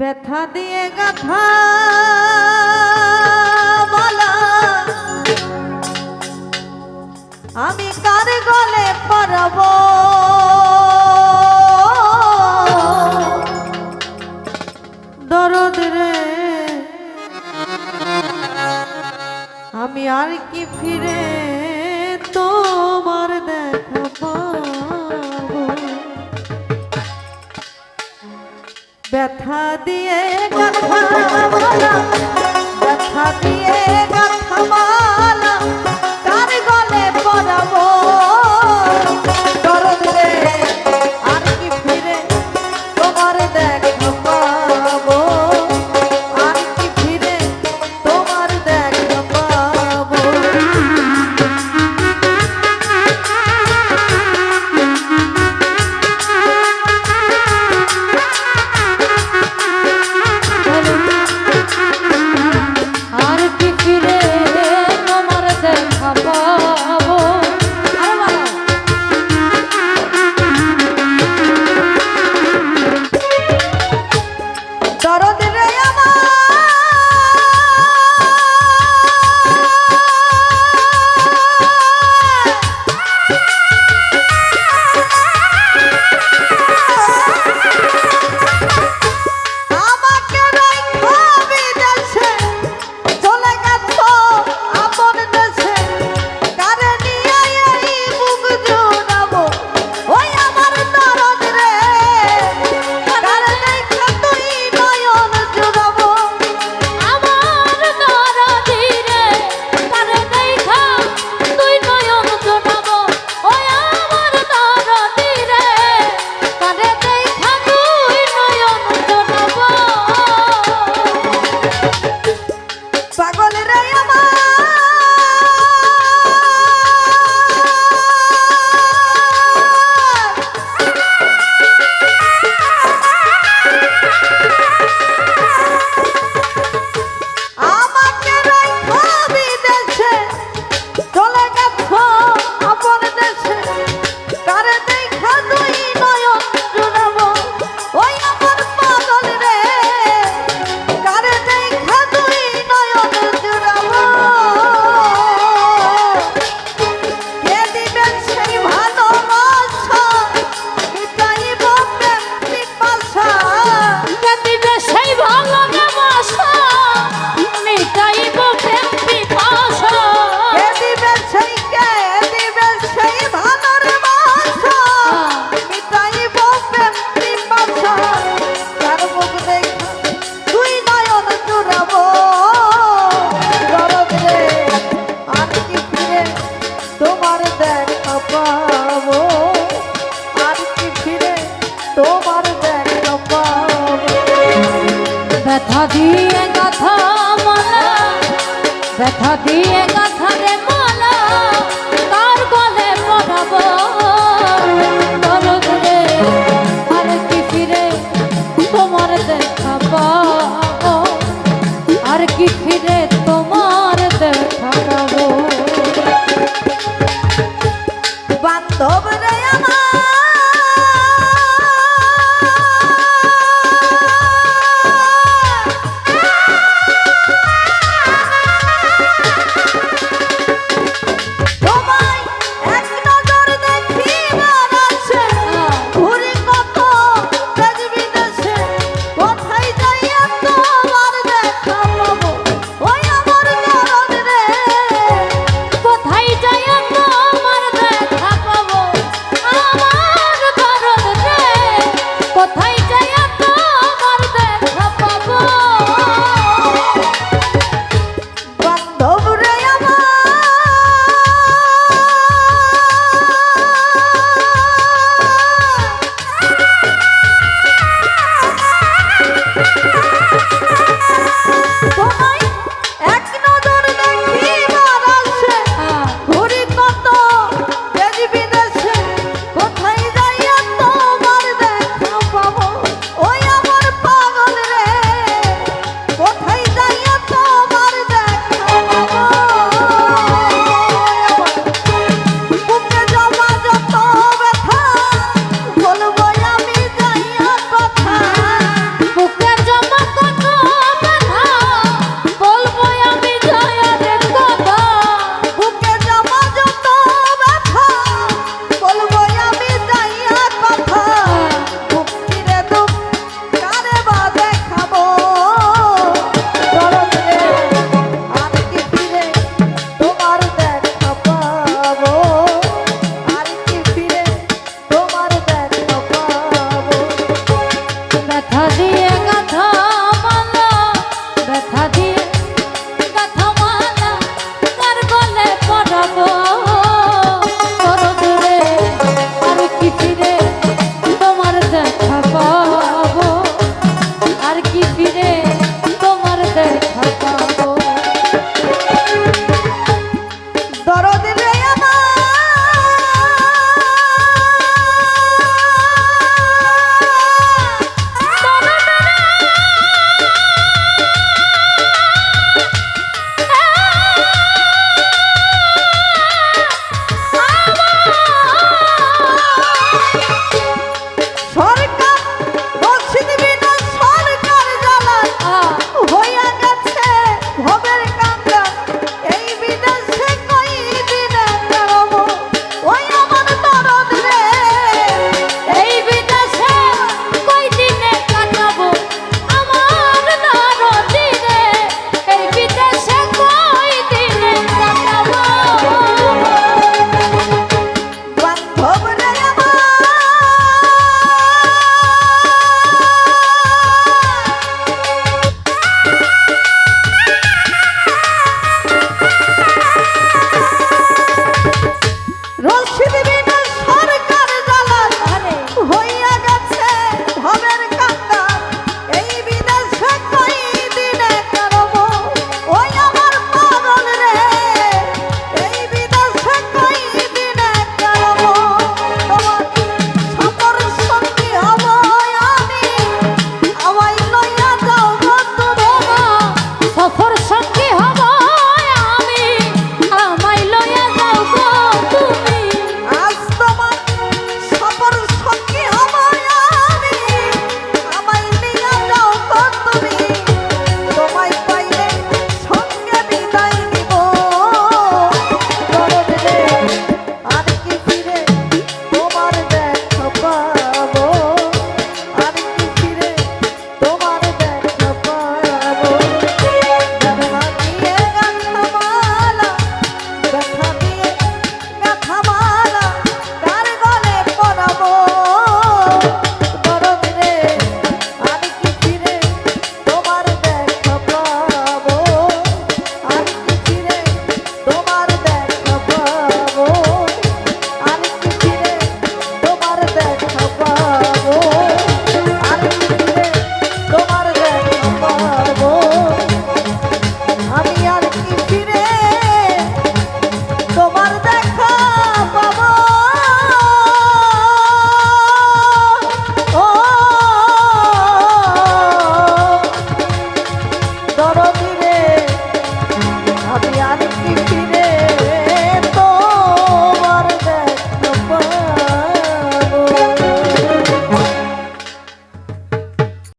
ব্যথা দিয়ে গাথা বলা আমি কার গলে পড়ব ব্যথা দিয়ে কথা বলা ব্যথা দিয়ে কথা বলা ব্যথা দিয়ে গাথা মালা, ব্যথা দিয়ে গাথা রে মালা, তার গলে পড়াবো। দরদরে আর কি ফিরে তোমার দেখা পাবো আর কি ফিরে